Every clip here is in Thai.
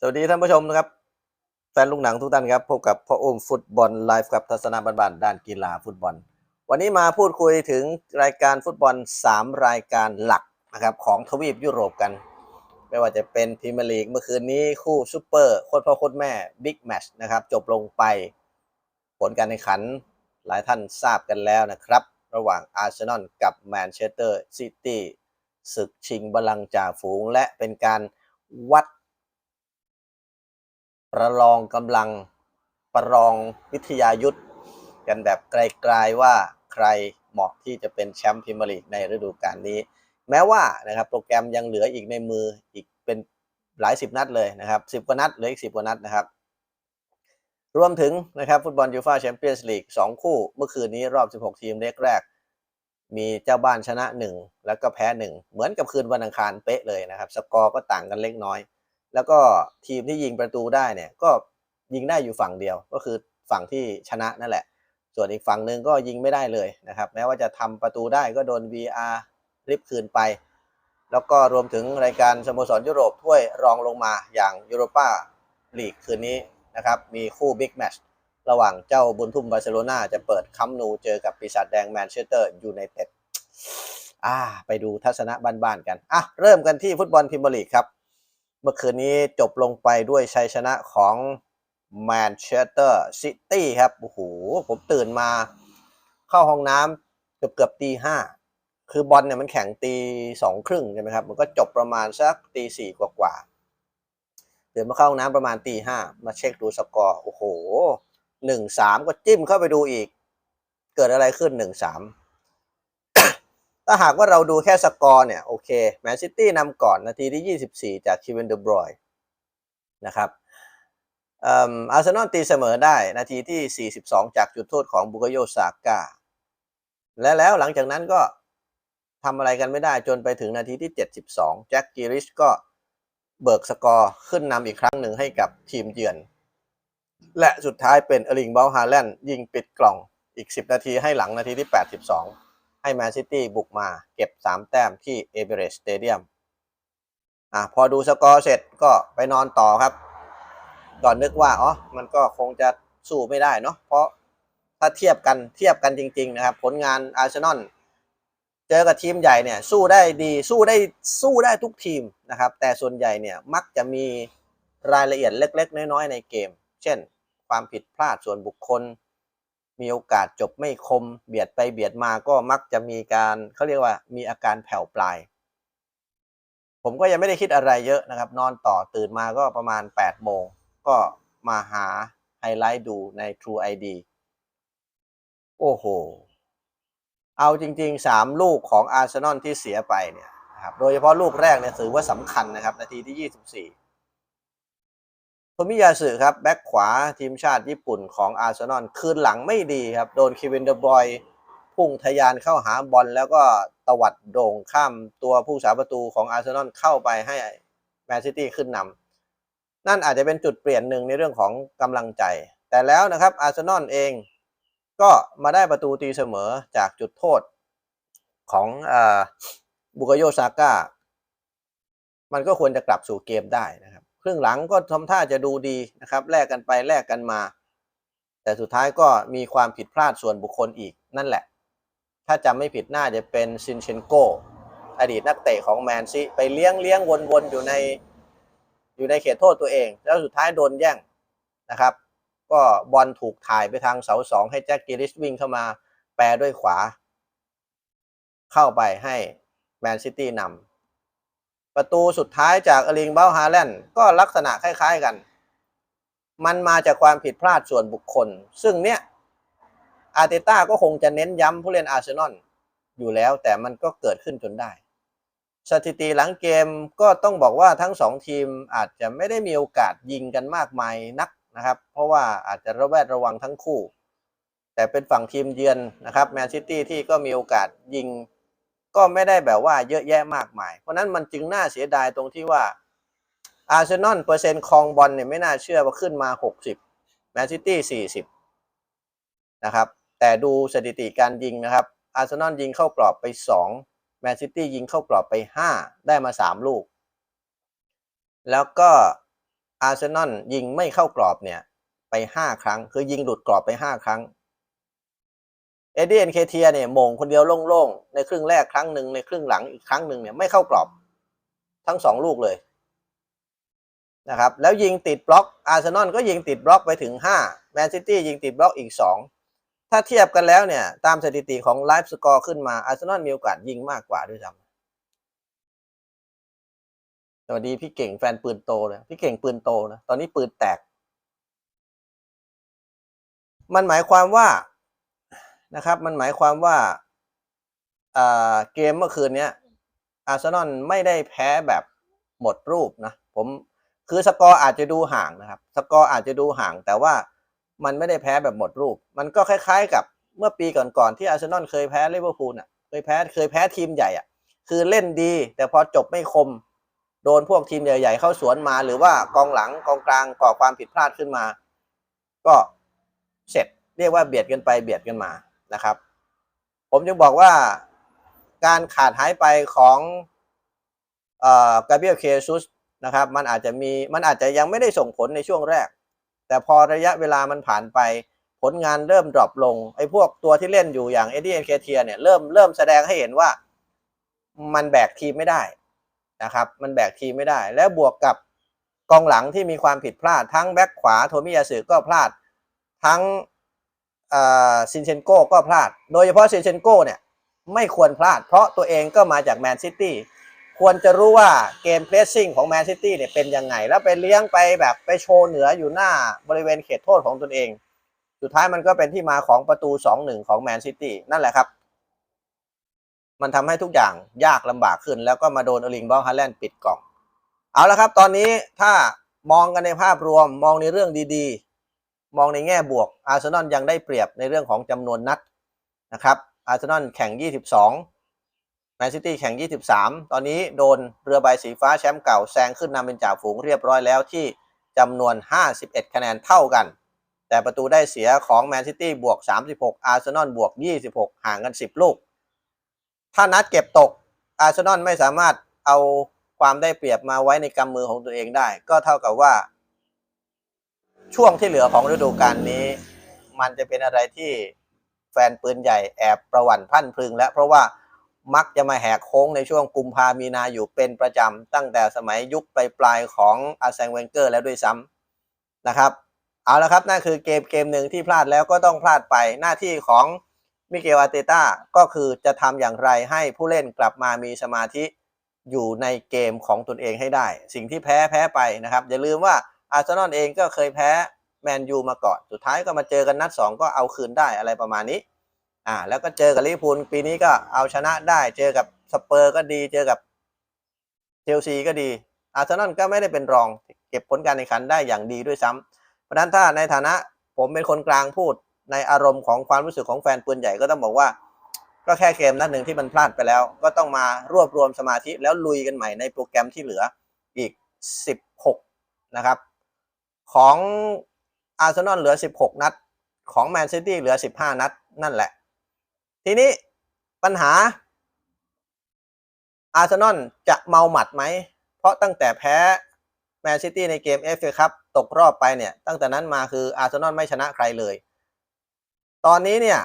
สวัสดีท่านผู้ชมนะครับแฟนลูกหนังทุกท่านครับพบกับพ่ออุ้มฟุตบอลไลฟ์กับทัศนะบันๆด้านกีฬาฟุตบอล วันนี้มาพูดคุยถึงรายการฟุตบอล 3 รายการหลักนะครับของทวีปยุโรปกัน ไม่ว่าจะเป็นพรีเมียร์ลีกเมื่อคืนนี้คู่ซูเปอร์โคตรพ่อโคตรแม่บิ๊กแมชนะครับจบลงไป ผลการแข่งขันหลายท่านทราบกันแล้วนะครับ ระหว่างอาร์เซนอลกับแมนเชสเตอร์ซิตี้ศึกชิงบัลลังจ่าฝูงและเป็นการวัด ประลองกำลังประลองวิทยายุทธกันแบบไกลๆว่าใครเหมาะที่จะเป็นแชมป์พรีเมียร์ลีกในฤดูกาลนี้ แม้ว่านะครับโปรแกรมยังเหลืออีกในมืออีกเป็นหลายสิบนัดเลยนะครับสิบกว่านัดเหลืออีกสิบกว่านัดนะครับ รวมถึงนะครับฟุตบอลยูฟ่าแชมเปี้ยนส์ลีกสองคู่ เมื่อคืนนี้รอบ 16 ทีมเล็กแรก มีเจ้าบ้านชนะ 1 แล้วก็แพ้ 1 เหมือนกับคืนวันอังคารเป๊ะเลยนะครับ สกอร์ก็ต่างกันเล็กน้อย แล้วก็ทีมที่ยิงประตูได้เนี่ยก็ยิงได้อยู่ฝั่งเดียว ก็คือฝั่งที่ชนะนั่นแหละ ส่วนอีกฝั่งหนึ่งก็ยิงไม่ได้เลยนะครับ แม้ว่าจะทำประตูได้ก็โดน VR ริบคืนไป แล้วก็รวมถึงรายการสโมสรยุโรปถ้วยรองลงมาอย่างยูโรปาลีกคืนนี้นะครับมีคู่บิ๊กแมตช์ระหว่างเจ้าบุญทุ่มบาร์เซโลนาจะเปิดคัมนูเจอกับปีศาจแดงแมนเชสเตอร์ยูไนเต็ดอ่าไปดูทัศนะบ้านๆกันอะเริ่มกันที่ฟุตบอลพรีเมียร์ลีกครับ มื่อคืนนี้จบลงไปด้วยชัยชนะของแมนเชสเตอร์ซิตี้ครับ โอ้โห ผมตื่นมาเข้าห้องน้ำเกือบเกือบตีห้าคือบอลเนี่ยมันแข่งตีสองครึ่งใช่ไหมครับ มันก็จบประมาณสักตีสี่กว่ากว่าๆตื่นมาเข้าห้องน้ำประมาณตีห้ามาเช็คดูสกอร์ โอ้โหหนึ่งสามก็จิ้มเข้าไปดูอีก เกิดอะไรขึ้นหนึ่งสาม ถ้าหากว่าเราดูแค่สกอร์เนี่ย โอเคแมนซิตี้นำก่อนนาทีที่ 24 จากคิเวนเดบรอยนะครับอาร์เซนอลตีเสมอได้นาทีที่ 42 จากจุดโทษของบุกโยซาก้าและแล้วหลังจากนั้นก็ทำอะไรกันไม่ได้จนไปถึงนาทีที่ 72 แจ็คกิริชก็เบิกสกอร์ขึ้นนำอีกครั้งหนึ่งให้กับทีมเยือน และสุดท้ายเป็นเอลิงเบลฮาแลนด์ยิงปิดกล่องอีก 10 นาทีให้หลังนาทีที่ 82 ให้แมนซิตี้บุกมาเก็บ 3 แต้มที่เอเบเรสเตเดียมอะพอดูสกอร์เสร็จก็ไปนอนต่อครับ ก่อนนึกว่าอ๋อมันก็คงจะสู้ไม่ได้เนาะเพราะถ้าเทียบกันเทียบกันจริง ๆ นะครับ ผลงานอาร์เซนอลเจอกับทีมใหญ่เนี่ยสู้ได้ดีสู้ได้สู้ได้ทุกทีมนะครับ แต่ส่วนใหญ่เนี่ยมักจะมีรายละเอียดเล็ก ๆ น้อย ๆ ในเกม เช่น ความผิดพลาดส่วนบุคคล มีโอกาสจบไม่คม เบียดไปเบียดมาก็มักจะมีการเขาเรียกว่ามีอาการแผ่วปลาย ผมก็ยังไม่ได้คิดอะไรเยอะนะครับ นอนต่อตื่นมาก็ประมาณ 8 โมง ก็มาหาไฮไลท์ดูใน True ID โอ้โห เอาจริง ๆ 3 ลูกของอาร์เซนอลที่เสียไปเนี่ยนะครับโดยเฉพาะลูกแรกเนี่ยถือว่าสำคัญนะครับ นาทีที่ 24 โทมิยาสึครับ แบ็คขวาทีมชาติญี่ปุ่นของอาร์เซนอลคืนหลังไม่ดีครับ โดนคิวินเดอร์บอย พุ่งทะยานเข้าหาบอลแล้วก็ตวัดโด่งข้ามตัวผู้สาประตูของอาร์เซนอลเข้าไปให้แมนซิตี้ขึ้นนำนั่นอาจจะเป็นจุดเปลี่ยนหนึ่งในเรื่องของกำลังใจ แต่แล้วนะครับอาร์เซนอลเองก็มาได้ประตูตีเสมอจากจุดโทษของบุกโยซาก้า มันก็ควรจะกลับสู่เกมได้นะครับ รึ่งหลังก็ทำท่าจะดูดีนะครับแลกกันไปแลกกันมา แต่สุดท้ายก็มีความผิดพลาดส่วนบุคคลอีกนั่นแหละ ถ้าจำไม่ผิดน่าจะเป็นซินเชนโกอดีตนักเตะของแมนซีไปเลี้ยงเลี้ยงวนๆอยู่ในอยู่ในเขตโทษตัวเอง แล้วสุดท้ายโดนแย่งนะครับ ก็บอลถูกถ่ายไปทางเสาสองให้แจ็คกิริสวิ่งเข้ามาแปรด้วยขวา เข้าไปให้แมนซิตี้นำ ประตูสุดท้ายจากเอลิงเบลฮาแลนด์ก็ลักษณะคล้าย ๆกัน มันมาจากความผิดพลาดส่วนบุคคล ซึ่งเนี้ยอาร์เตต้าก็คงจะเน้นย้ำผู้เล่นอาร์เซนอลอยู่แล้วแต่มันก็เกิดขึ้นจนได้ สถิติหลังเกมก็ต้องบอกว่าทั้งสองทีมอาจจะไม่ได้มีโอกาสยิงกันมากมายนักนะครับ เพราะว่าอาจจะระแวดระวังทั้งคู่ แต่เป็นฝั่งทีมเยือนนะครับแมนซิตี้ที่ก็มีโอกาสยิง ก็ไม่ได้แบบว่าเยอะแยะมากมาย เพราะนั้นมันจึงน่าเสียดายตรงที่ว่าอาร์เซนอลเปอร์เซ็นต์ครองบอลเนี่ยไม่น่าเชื่อว่าขึ้นมา 60แมนซิตี้ 40 นะครับ แต่ดูสถิติการยิงนะครับอาร์เซนอลยิงเข้ากรอบไป 2 แมนซิตี้ยิงเข้ากรอบไป 5 ได้มา 3 ลูก แล้วก็อาร์เซนอลยิงไม่เข้ากรอบเนี่ยไปห้าครั้ง คือยิงหลุดกรอบไปห้าครั้ง เอ็ดดี้เอ็นเคเทียเนี่ยโมงคนเดียวโล่งๆ ในครึ่งแรกครั้งหนึ่งในครึ่งหลังอีกครั้งหนึ่งเนี่ยไม่เข้ากรอบทั้งสองลูกเลยนะครับแล้วยิงติดบล็อกอาร์เซนอลก็ยิงติดบล็อกไปถึงห้าแมนซิตี้ยิงติดบล็อกอีกสองถ้าเทียบกันแล้วเนี่ย ตามสถิติของไลฟ์สกอร์ขึ้นมาอาร์เซนอลมีโอกาสยิงมากกว่าด้วยซ้ำสวัสดีพี่เก่งแฟนปืนโตเลยพี่เก่งปืนโตนะ ตอนนี้ปืนแตก มันหมายความว่า นะครับ มันหมายความว่าเกมเมื่อคืนนี้อาร์เซนอลไม่ได้แพ้แบบหมดรูปนะ ผมคือสกอร์อาจจะดูห่างนะครับ สกอร์อาจจะดูห่าง แต่ว่ามันไม่ได้แพ้แบบหมดรูป มันก็คล้ายๆกับเมื่อปีก่อนๆที่อาร์เซนอลเคยแพ้ลิเวอร์พูลอะ เคยแพ้เคยแพ้ทีมใหญ่อะ คือเล่นดี แต่พอจบไม่คม โดนพวกทีมใหญ่ ๆ เข้าสวนมาหรือว่ากองหลังกองกลางก่อความผิดพลาดขึ้นมา ก็เสร็จเรียกว่าเบียดกันไปเบียดกันมา นะครับ ผมจึงบอกว่าการขาดหายไปของกาเบียลเคซุสนะครับมันอาจจะมีมันอาจจะยังไม่ได้ส่งผลในช่วงแรก แต่พอระยะเวลามันผ่านไป ผลงานเริ่มดรอปลงไอ้พวกตัวที่เล่นอยู่อย่างเอ็ดดี้เอ็นเคเทียเนี่ยเริ่มเริ่มแสดงให้เห็นว่ามันแบกทีมไม่ได้นะครับมันแบกทีมไม่ได้ แล้วบวกกับกองหลังที่มีความผิดพลาดทั้งแบ็คขวาโทมิยาสึก็พลาด ทั้ง ซินเชนโก้ก็พลาด โดยเฉพาะซินเชนโก้เนี่ยไม่ควรพลาด เพราะตัวเองก็มาจากแมนซิตี้ควรจะรู้ว่าเกมเพรสซิ่งของแมนซิตี้เนี่ยเป็นยังไง แล้วไปเลี้ยงไปแบบไปโชว์เหนืออยู่หน้าบริเวณเขตโทษของตนเอง สุดท้ายมันก็เป็นที่มาของประตู 2-1 ของแมนซิตี้นั่นแหละครับ มันทำให้ทุกอย่างยากลำบากขึ้น แล้วก็มาโดนอลิงบอลฮาแลนด์ปิดกล่อง เอาละครับ ตอนนี้ถ้ามองกันในภาพรวมมองในเรื่องดีๆ มองในแง่บวกอาร์เซนอลยังได้เปรียบในเรื่องของจำนวนนัดนะครับอาร์เซนอลแข่ง 22แมนซิตี้แข่ง 23 ตอนนี้โดนเรือใบสีฟ้าแชมป์เก่าแซงขึ้นนำเป็นจ่าฝูงเรียบร้อยแล้วที่จำนวน 51 คะแนนเท่ากัน แต่ประตูได้เสียของแมนซิตี้บวก 36 อาร์เซนอลบวก 26 ห่างกัน 10 ลูก ถ้านัดเก็บตกอาร์เซนอลไม่สามารถเอาความได้เปรียบมาไว้ในกำมือของตัวเองได้ ก็เท่ากับว่า ช่วงที่เหลือของฤดูกาลนี้ มันจะเป็นอะไรที่แฟนปืนใหญ่แอบประวันพรั่นพึง แล้วเพราะว่ามักจะมาแหกโค้งในช่วงกุมภามีนาอยู่เป็นประจำ ตั้งแต่สมัยยุคปลายๆของอาร์เซนเวนเกอร์แล้วด้วยซ้ำนะครับ เอาละครับนั่นคือเกมเกมหนึ่งที่พลาดแล้วก็ต้องพลาดไปหน้าที่ของมิเกลอาเตต้าก็คือจะทำอย่างไรให้ผู้เล่นกลับมามีสมาธิอยู่ในเกมของตนเองให้ได้ สิ่งที่แพ้แพ้ไปนะครับ อย่าลืมว่า อาร์เซนอลเองก็เคยแพ้แมนยูมาก่อน สุดท้ายก็มาเจอกันนัด 2 ก็เอาคืนได้อะไรประมาณนี้ อ่า แล้วก็เจอกับลิเวอร์พูลปีนี้ก็เอาชนะได้ เจอกับสเปอร์ก็ดี เจอกับเชลซีก็ดี อาร์เซนอลก็ไม่ได้เป็นรอง เก็บผลการแข่งขันได้อย่างดีด้วยซ้ำเพราะฉะนั้นถ้าในฐานะผมเป็นคนกลางพูดในอารมณ์ของความรู้สึกของแฟนปืนใหญ่ก็ต้องบอกว่า ก็แค่เกมนัดหนึ่งที่มันพลาดไปแล้ว ก็ต้องมารวบรวมสมาธิแล้วลุยกันใหม่ในโปรแกรมที่เหลืออีก 16 นะครับ ของอาร์เซนอลเหลือ 16 นัด ของแมนซิตี้เหลือ 15 นัด นั่นแหละ ทีนี้ปัญหา อาร์เซนอลจะเมาหมัดไหม เพราะตั้งแต่แพ้แมนซิตี้ในเกมเอฟเอคัพตกรอบไปเนี่ย ตั้งแต่นั้นมาคืออาร์เซนอลไม่ชนะใครเลย ตอนนี้เนี่ย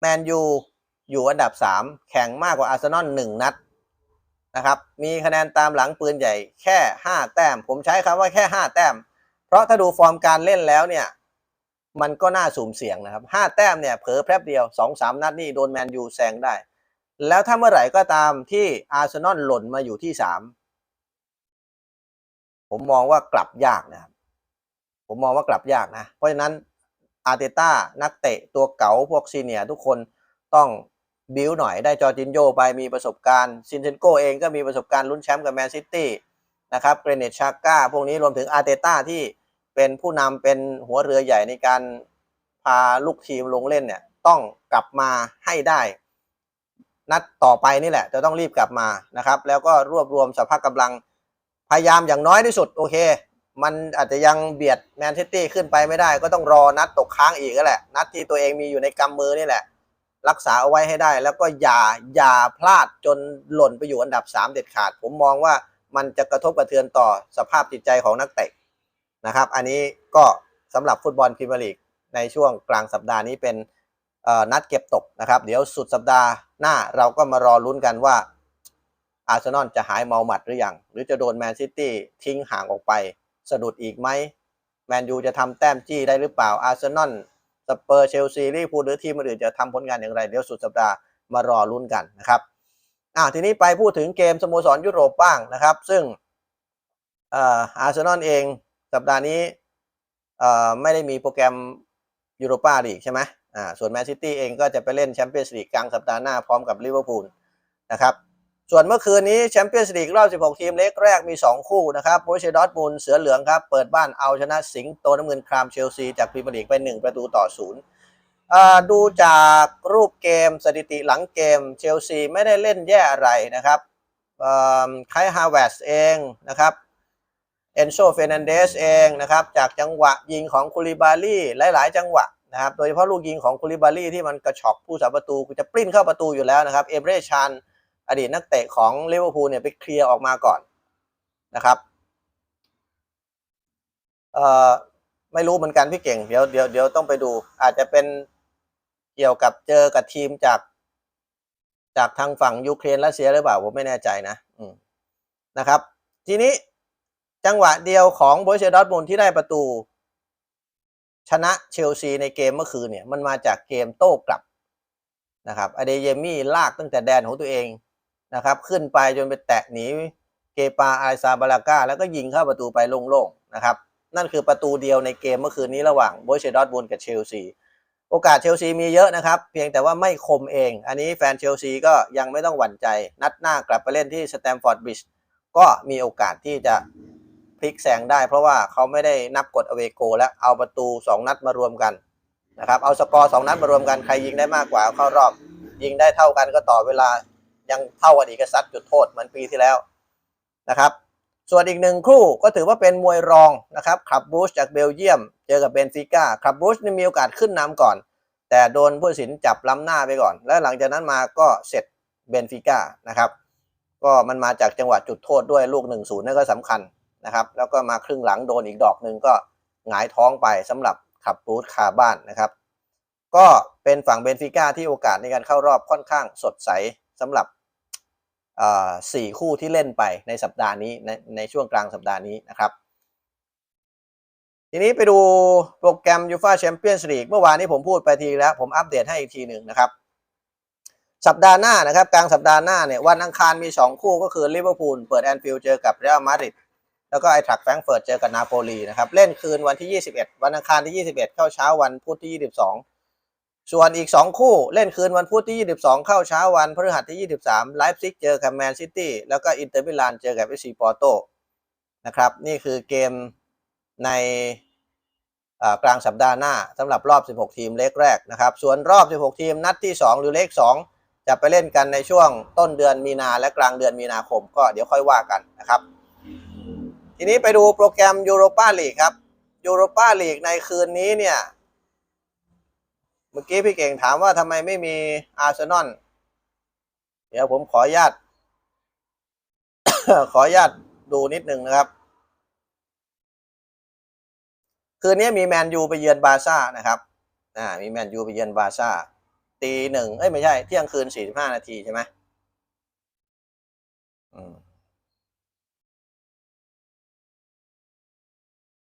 แมนยูอยู่อันดับ 3 แข่งมากกว่าอาร์เซนอลหนึ่งนัด นะครับ มีคะแนนตามหลังปืนใหญ่แค่ 5 แต้ม ผมใช้คำว่าแค่ 5 แต้ม เพราะถ้าดูฟอร์มการเล่นแล้วเนี่ย มันก็น่าสูมเสียงนะครับ 5 แต้มเนี่ยเผลอแป๊บเดียว 2-3 นัดนี่โดนแมนยูแซงได้ แล้วถ้าเมื่อไหร่ก็ตามที่อาร์เซนอลหล่นมาอยู่ที่ 3 ผมมองว่ากลับยากนะครับ ผมมองว่ากลับยากนะ เพราะฉะนั้นอาร์เตต้านักเตะตัวเก๋าพวกซีเนียทุกคนต้อง บิวหน่อยได้จอจินโยไปมีประสบการณ์ซินเทนโกเองก็มีประสบการณ์ลุ้นแชมป์กับแมนซิตี้นะครับเกรเนตชาก้าพวกนี้รวมถึงอาร์เตต้าที่เป็นผู้นำเป็นหัวเรือใหญ่ในการพาลูกทีมลงเล่นเนี่ยต้องกลับมาให้ได้ นัดต่อไปนี่แหละ จะต้องรีบกลับมานะครับ แล้วก็รวบรวมสภาพกำลังพยายามอย่างน้อยที่สุดโอเค มันอาจจะยังเบียดแมนซิตี้ขึ้นไปไม่ได้ ก็ต้องรอนัดตกค้างอีกก็แหละ นัดที่ตัวเองมีอยู่ในกำมือนี่แหละ รักษาเอาไว้ให้ได้ แล้วก็อย่าอย่าพลาดจนหล่นไปอยู่อันดับ 3 เด็ดขาด ผมมองว่ามันจะกระทบกระเทือนต่อสภาพจิตใจของนักเตะนะครับ อันนี้ก็สำหรับฟุตบอลพรีเมียร์ลีกในช่วงกลางสัปดาห์นี้เป็นนัดเก็บตกนะครับ เดี๋ยวสุดสัปดาห์หน้าเราก็มารอลุ้นกันว่าอาร์เซนอลจะหายเมาหมัดหรือยัง หรือจะโดนแมนซิตี้ทิ้งห่างออกไป สะดุดอีกไหมแมนยูจะทำแต้มจี้ได้หรือเปล่าอาร์เซนอล สเปอร์เชลซีลิเวอร์พูลหรือทีมอื่นจะทำผลงานอย่างไรเดี๋ยวสุดสัปดาห์มารอลุ้นกันนะครับอ่าทีนี้ไปพูดถึงเกมสโมสรยุโรปบ้างนะครับ ซึ่งอาร์เซนอลเองสัปดาห์นี้ไม่ได้มีโปรแกรมยูโรปาลีกใช่ไหมอ่าส่วนแมนซิตี้เองก็จะไปเล่นแชมเปี้ยนส์ลีกกลางสัปดาห์หน้าพร้อมกับลิเวอร์พูลนะครับ ส่วนเมื่อคืนนี้แชมเปี้ยนส์ลีกรอบ 16 ทีมเล็กแรกมี 2 คู่นะครับโบรเชดอร์ทมุนด์เสือเหลืองครับ เปิดบ้านเอาชนะสิงห์โตน้ำเงินครามเชลซี จากพรีเมียร์ลีกไป 1 ประตูต่อศูนย์อ่าดูจากรูปเกมสถิติหลังเกมเชลซีไม่ได้เล่นแย่อะไรนะครับเอ่อไคฮาวเวสเองนะครับเอนโซเฟนันเดสเองนะครับจากจังหวะยิงของคูลิบาลีหลาย ๆ จังหวะนะครับโดยเฉพาะลูกยิงของคูลิบาลีที่มันกระชอกผู้สาประตูจะปริ้นเข้าประตูอยู่แล้วนะครับเอเบรชัน อดีตนักเตะของลิเวอร์พูลเนี่ยไปเคลียร์ออกมาก่อนนะครับเอ่อไม่รู้เหมือนกันพี่เก่งเดี๋ยวเดี๋ยวเดี๋ยวต้องไปดู อาจจะเป็นเกี่ยวกับเจอกับทีมจาก จากทางฝั่งยูเครนรัสเซียหรือเปล่าผมไม่แน่ใจนะอืมนะครับ ทีนี้จังหวะเดียวของโบรเชยดอร์ทมุนที่ได้ประตู ชนะเชลซีในเกมเมื่อคืนเนี่ย มันมาจากเกมโต้กลับนะครับอเดเยมี่ลากตั้งแต่แดนของตัวเอง นะครับ ขึ้นไปจนไปแตะหนีเกปาอาซาบาลาก้า แล้วก็ยิงเข้าประตูไปโล่งๆนะครับ นั่นคือประตูเดียวในเกมเมื่อคืนนี้ระหว่างโบรเชดอร์ทมุนด์กับเชลซีโอกาสเชลซีมีเยอะนะครับ เพียงแต่ว่าไม่คมเอง อันนี้แฟนเชลซีก็ยังไม่ต้องหวั่นใจ นัดหน้ากลับไปเล่นที่สแตมฟอร์ดบริดจ์ก็มีโอกาสที่จะพลิกแซงได้ เพราะว่าเขาไม่ได้นับกฎอเวโก แล้วเอาประตู 2 นัดมารวมกันนะครับ เอาสกอร์ 2 นัดมารวมกัน ใครยิงได้มากกว่าเข้ารอบ ยิงได้เท่ากันก็ต่อเวลา ยังเท่ากันอีกซัดจุดโทษเหมือนปีที่แล้วนะครับ ส่วนอีกหนึ่งคู่ก็ถือว่าเป็นมวยรองนะครับคลับบรูชจากเบลเยียม เจอกับเบนฟิก้าคลับบรูชนี่มีโอกาสขึ้นนำก่อน แต่โดนผู้ตัดสินจับล้ำหน้าไปก่อน แล้วหลังจากนั้นมาก็เสร็จเบนฟิก้านะครับก็มันมาจากจังหวะจุดโทษด้วยลูก1นศูนย์นั่นก็สำคัญนะครับ แล้วก็มาครึ่งหลังโดนอีกดอกหนึ่งก็หงายท้องไปสำหรับขับรูทคาบ้านนะครับ ก็เป็นฝั่งเบนฟิก้าที่โอกาสในการเข้ารอบค่อนข้างสดใสสำหรับ สี่คู่ที่เล่นไปในสัปดาห์นี้ในในช่วงกลางสัปดาห์นี้นะครับ ทีนี้ไปดูโปรแกรมยูฟาแชมเปี้ยนส์ลีกเมื่อวานนี้ผมพูดไปทีแล้วผมอัปเดตให้อีกทีหนึ่งนะครับ สัปดาห์หน้านะครับ กลางสัปดาห์หน้าเนี่ยวันอังคารมี 2 คู่ก็คือลิเวอร์พูลเปิดแอนฟิลด์เจอกับเรอัลมาดริดแล้วก็ไอทักแฟรงเฟิร์ตเจอกับนาโปลีนะครับ เล่นคืนวันที่ 21 วันอังคารที่ 21 เข้าเช้าวันพุธที่ 22 ส่วนอีก 2 คู่เล่นคืนวันพุธที่ 22 เข้าเช้าวันพฤหัสที่ 23 ไลฟ์ซิกเจอกับแมนซิตี้แล้วก็อินเตอร์มิลานเจอกับเอซีปอร์โตนะครับ นี่คือเกมในกลางสัปดาห์หน้าสำหรับรอบ 16 ทีมเล็กแรกนะครับ ส่วนรอบ 16 ทีมนัดที่ 2 หรือเลข 2 จะไปเล่นกันในช่วงต้นเดือนมีนาและกลางเดือนมีนาคม ก็เดี๋ยวค่อยว่ากันนะครับ ทีนี้ไปดูโปรแกรมยูโรปาลีกครับยูโรปาลีกในคืนนี้เนี่ย เมื่อกี้พี่เก่งถามว่าทำไมไม่มีอาร์เซนอลเดี๋ยวผมขออนุญาต ขออนุญาตดูนิดหนึ่งนะครับ คืนนี้มีแมนยูไปเยือนบาร์ซ่านะครับ อ่า มีแมนยูไปเยือนบาร์ซ่าตีหนึ่งเอ้ยไม่ใช่ เที่ยงคืนสี่สิบห้านาทีใช่ไหมอืม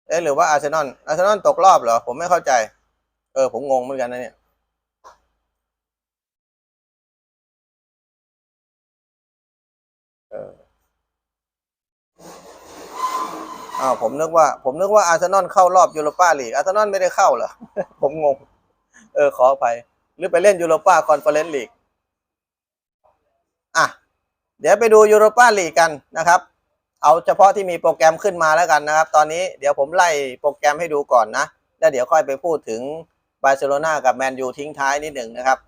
เอ๊ะหรือว่าอาร์เซนอลอาร์เซนอลตกรอบเหรอ ผมไม่เข้าใจ ออผมงงเหมือนกันนะเนี่ยเอออ้าวผมนึกว่า ผมนึกว่าอาร์เซนอลเข้ารอบยูโรปาลีกอาร์เซนอลไม่ได้เข้าเหรอ ผมงง เออ ขออภัยหรือไปเล่นยูโรปาคอนเฟอเรนซ์ลีกอะ เดี๋ยวไปดูยูโรปาลีกกันนะครับ เอาเฉพาะที่มีโปรแกรมขึ้นมาแล้วกันนะครับ ตอนนี้เดี๋ยวผมไล่โปรแกรมให้ดูก่อนนะ แล้วเดี๋ยวค่อยไปพูดถึง บาร์เซโลนากับแมนยูทิ้งท้ายนิดหนึ่งนะครับ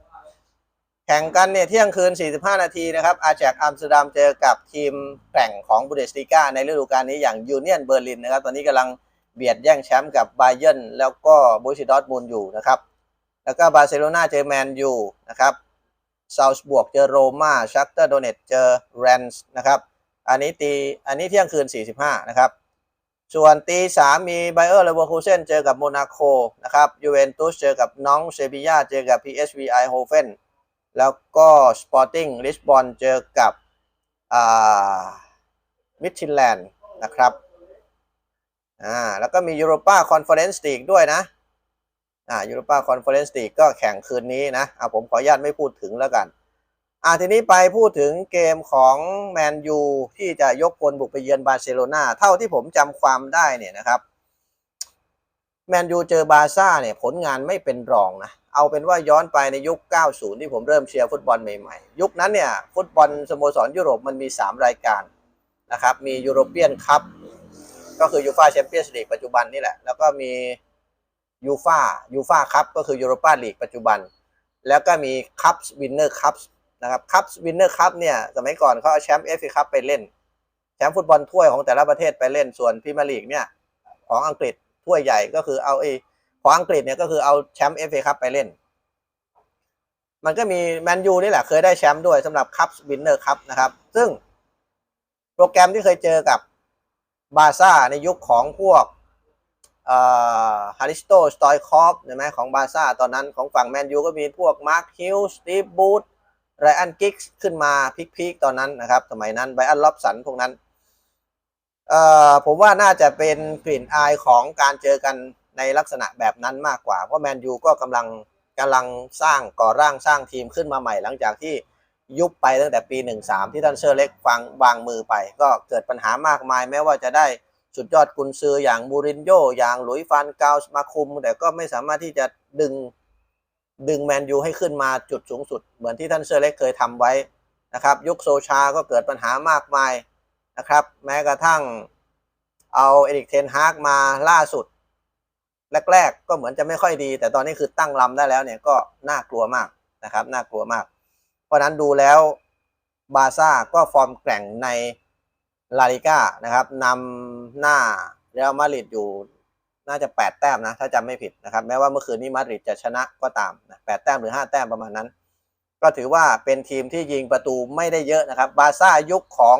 แข่งกันเนี่ยเที่ยงคืน 45 นาทีนะครับ อาแจกอัมสเตอร์ดัมเจอกับทีมแกร่งของบูเดสติก้าในฤดูกาลนี้อย่างยูเนียนเบอร์ลินนะครับ ตอนนี้กำลังเบียดแย่งแชมป์กับบาเยิร์นแล้วก็บูชิดอร์ทมูลอยู่นะครับ แล้วก็บาร์เซโลนาเจอแมนยูนะครับซาวส์บวกเจอโรม่าชักเตอร์โดเนตเจอแรนส์นะครับ อันนี้ตีอันนี้เที่ยงคืน 45 นะครับ ส่วนตีสามมีไบเออร์เลเวอร์คูเซนเจอกับโมนาโคนะครับยูเวนตุสเจอกับน้องเซบียาเจอกับ PSV ไอโฮเฟนแล้วก็สปอร์ติ้งลิสบอนเจอกับอ่ามิดชินแลนด์นะครับอ่าแล้วก็มียูโรปาคอนเฟอเรนซ์ลีกด้วยนะอ่ายูโรปาคอนเฟอเรนซ์ลีกก็แข่งคืนนี้นะอ่าผมขออนุญาตไม่พูดถึงแล้วกัน อ่าทีนี้ไปพูดถึงเกมของแมนยูที่จะยกพลบุกไปเยือนบาร์เซโลนาเท่าที่ผมจำความได้เนี่ยนะครับแมนยูเจอบาร์ซ่าเนี่ยผลงานไม่เป็นรองนะ เอาเป็นว่าย้อนไปในยุค 90 ที่ผมเริ่มเชียร์ฟุตบอลใหม่ๆ ยุคนั้นเนี่ยฟุตบอลสโมสรยุโรปมันมี 3 รายการนะครับ มียูโรเปียนคัพก็คือยูฟาแชมเปี้ยนส์ลีกปัจจุบันนี่แหละ แล้วก็มียูฟายูฟาคัพก็คือยูโรปาลีกปัจจุบัน แล้วก็มีคัพวินเนอร์คัพ นะครับคัพวินเนอร์คัพเนี่ยสมัยก่อนเขาเอาแชมป์เอฟเอคัพไปเล่น แชมป์ฟุตบอลถ้วยของแต่ละประเทศไปเล่นส่วนพรีเมียร์ลีกเนี่ยของอังกฤษถ้วยใหญ่ก็คือเอาไอ้ของอังกฤษเนี่ยก็คือเอาแชมป์เอฟเอคัพไปเล่น มันก็มีแมนยูนี่แหละเคยได้แชมป์ด้วยสำหรับคัพวินเนอร์คัพนะครับซึ่งโปรแกรมที่เคยเจอกับบาซ่าในยุคของพวกฮาริสโตสตอยคอฟใช่ไหมของบาซ่าตอนนั้นของฝั่งแมนยูก็มีพวกมาร์คฮิลสตีฟบูธ ไรอันกิกส์ขึ้นมาพีคๆตอนนั้นนะครับ สมัยนั้นไบอันล็อบสันพวกนั้นเอ่อผมว่าน่าจะเป็นกลิ่นอายของการเจอกันในลักษณะแบบนั้นมากกว่า เพราะแมนยูก็กำลังกำลังสร้างก่อร่างสร้างทีมขึ้นมาใหม่ หลังจากที่ยุบไปตั้งแต่ปี 13 ที่ท่านเซอร์เล็กฟังวางมือไป ก็เกิดปัญหามากมาย แม้ว่าจะได้สุดยอดกุนซืออย่างมูรินโญ่อย่างหลุยฟานกาลส์มาคุม แต่ก็ไม่สามารถที่จะดึง ดึงแมนยูให้ขึ้นมาจุดสูงสุด เหมือนที่ท่านเซอร์เล็กเคยทำไว้นะครับ ยุคโซชาก็เกิดปัญหามากมายนะครับ แม้กระทั่งเอาเอริกเทนฮากมาล่าสุด แรกๆก็เหมือนจะไม่ค่อยดี แต่ตอนนี้คือตั้งลำได้แล้วเนี่ยก็น่ากลัวมากนะครับน่ากลัวมาก เพราะนั้นดูแล้วบาซ่าก็ฟอร์มแกร่งในลาลิก้านะครับนำหน้าเรอัลมาดริดอยู่ น่าจะ 8 แต้มนะถ้าจำไม่ผิดนะครับแม้ว่าเมื่อคืนนี้มาดริดจะชนะก็ตามนะ8แต้มหรือ 5 แต้มประมาณนั้น ก็ถือว่าเป็นทีมที่ยิงประตูไม่ได้เยอะนะครับบาซ่ายุคของ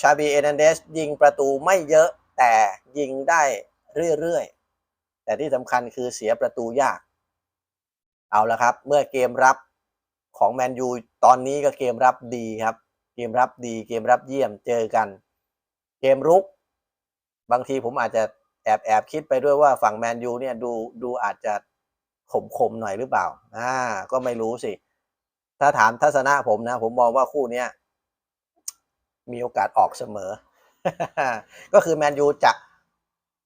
ชาบีเอเนเดสยิงประตูไม่เยอะแต่ยิงได้เรื่อยๆ แต่ที่สำคัญคือเสียประตูยาก เอาละครับ เมื่อเกมรับของแมนยูตอนนี้ก็เกมรับดีครับ เกมรับดีเกมรับเยี่ยมเจอกัน เกมรุก บางทีผมอาจจะ แอบแอบคิดไปด้วยว่าฝั่งแมนยูเนี่ยดูดูอาจจะขมขมหน่อยหรือเปล่า อ่า ก็ไม่รู้สิ ถ้าถามทัศนะผมนะ ผมมองว่าคู่เนี้ยมีโอกาสออกเสมอ ก็คือแมนยูจะ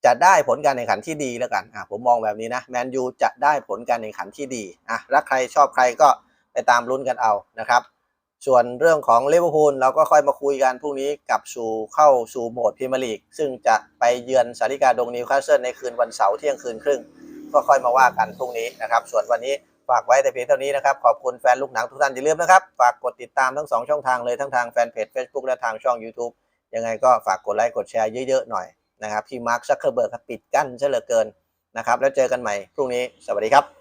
จะได้ผลการแข่งขันที่ดีแล้วกัน อะผมมองแบบนี้นะ แมนยูจะได้ผลการแข่งขันที่ดี อะรักใครชอบใครก็ไปตามลุ้นกันเอานะครับ ส่วนเรื่องของเลเวอร์พูลเราก็ค่อยมาคุยกันพรุ่งนี้กับสู่เข้าสู่โหมดพรีเมียร์ลีก ซึ่งจะไปเยือนสาริกาดงนิวคาสเซิลในคืนวันเสาร์เที่ยงคืนครึ่ง ก็ค่อยมาว่ากันพรุ่งนี้นะครับ ส่วนวันนี้ฝากไว้แต่เพียงเท่านี้นะครับ ขอบคุณแฟนลูกหนังทุกท่านอย่าลืมนะครับ ฝากกดติดตามทั้ง 2 ช่องทางเลยทั้งทางแฟนเพจ Facebook และทางช่อง YouTube ยังไงก็ฝากกดไลค์กดแชร์เยอะๆหน่อยนะครับพี่มาร์คซักเคอร์เบิร์กปิดกั้นซะเหลือเกินนะครับแล้วเจอกันใหม่พรุ่งนี้สวัสดีครับ